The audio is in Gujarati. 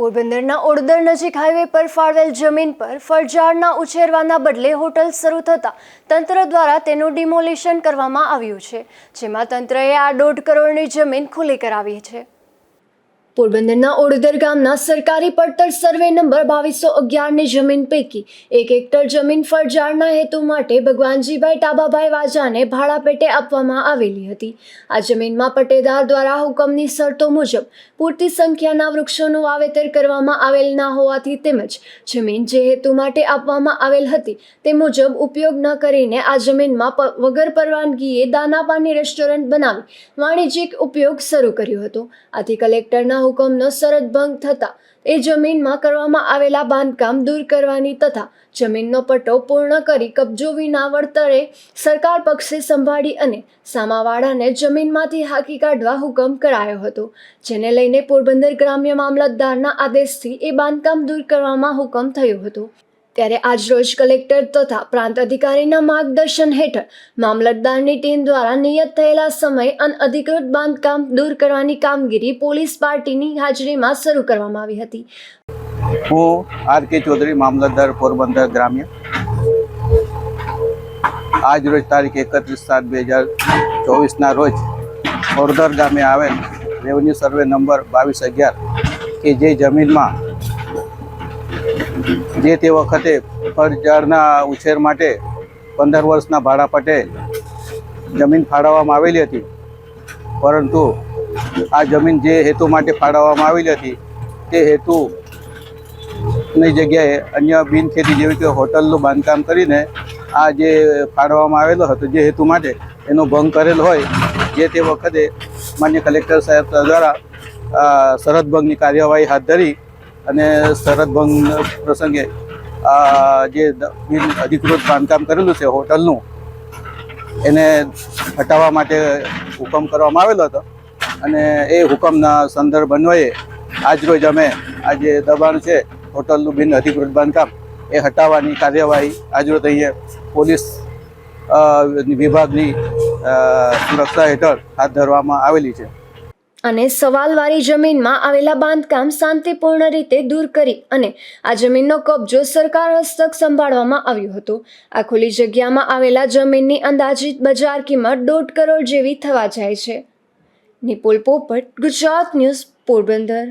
પોરબંદરના ઓડદર નજીક હાઈવે પર ફાળવેલ જમીન પર ફળઝાડના ઉછેરવાના બદલે હોટલ શરૂ થતાં તંત્ર દ્વારા તેનું ડિમોલિશન કરવામાં આવ્યું છે, જેમાં તંત્રએ આ દોઢ કરોડની જમીન ખુલ્લી કરાવી છે. પોરબંદરના ઓડદર ગામના સરકારી પડતર સર્વે નંબર બાવીસો અગિયારની જમીન પૈકી એક હેક્ટર જમીન ફળઝાડના હેતુ માટે ભગવાનજીભાઈ ટાબાભાઈ વાજાને ભાડા પેટે આપવામાં આવેલી હતી. આ જમીનમાં પટેદાર દ્વારા હુકમની શરતો મુજબ પૂરતી સંખ્યાના વૃક્ષોનું વાવેતર કરવામાં આવેલ ના હોવાથી તેમજ જમીન જે હેતુ માટે આપવામાં આવેલ હતી તે મુજબ ઉપયોગ ન કરીને આ જમીનમાં વગર પરવાનગીએ દાનાપાની રેસ્ટોરન્ટ બનાવી વાણિજ્યિક ઉપયોગ શરૂ કર્યો હતો. આથી કલેક્ટરના હુકમનો શરત ભંગ થતાં એ જમીનમાં કરવામાં આવેલા બાંધકામ દૂર કરવાની તથા જમીનનો પટ્ટો પૂર્ણ કરી કબજો વિના વળતરે સરકાર પક્ષે સંભાળી અને સામાવાળાને જમીનમાંથી હાંકી કાઢવા હુકમ કરાયો હતો, જેને લઈને પોરબંદર ગ્રામ્ય મામલતદારના આદેશથી એ બાંધકામ દૂર કરવામાં હુકમ થયો હતો. ત્યારે આજરોજ કલેક્ટર તથા પ્રાંત અધિકારીના માર્ગદર્શન હેઠળ મામલતદારની ટીમ દ્વારા નિયત થયેલા સમય અનઅધિકૃત બાંધકામ દૂર કરવાની કામગીરી પોલીસ પાર્ટીની હાજરીમાં શરૂ કરવામાં આવી હતી. હું આર કે ચૌધરી, મામલતદાર પોરબંદર ગ્રામ્ય. આજ રોજ તારીખ એકત્રીસ સાત બે હજાર ચોવીસના રોજ ઓરદર ગામે આવેલ રેવન્યુ સર્વે નંબર બાવીસ અગિયાર કે જે જમીનમાં જે તે વખતે ફળઝાડના ઉછેર માટે પંદર વર્ષના ભાડા પટે જમીન ફાળવવામાં આવેલી હતી. પરંતુ આ જમીન જે હેતુ માટે ફાળવવામાં આવેલી હતી, તે હેતુ ની જગ્યાએ અન્ય બિનખેતી જેવી કે હોટલનું બાંધકામ કરીને આ જે ફાળવવામાં આવેલો હતો, જે હેતુ માટે એનો ભંગ કરેલ હોય, જે તે વખતે માન્ય કલેક્ટર સાહેબ દ્વારા સરહદ ભંગની કાર્યવાહી હાથ ધરી અને શરત ભંગ પ્રસંગે આ જે અધિકૃત બાંધકામ કરેલું છે હોટલનું, એને હટાવવા માટે હુકમ કરવામાં આવેલો હતો. અને એ હુકમના સંદર્ભ અન્વયે આજરોજ અમે આ જે દબાણ છે હોટલનું બિન અધિકૃત બાંધકામ, એ હટાવવાની કાર્યવાહી આજરોજ અહીંયા પોલીસ વિભાગની સુરક્ષા હેઠળ હાથ ધરવામાં આવેલી છે. અને સવાલવાળી જમીનમાં આવેલા બાંધકામ શાંતિપૂર્ણ રીતે દૂર કરી અને આ જમીનનો કબજો સરકાર હસ્તક સંભાળવામાં આવ્યો હતો. આ ખુલ્લી જગ્યામાં આવેલા જમીનની અંદાજિત બજાર કિંમત દોઢ કરોડ જેવી થવા જાય છે. નિપુલ પોપટ, ગુજરાત ન્યૂઝ પોરબંદર.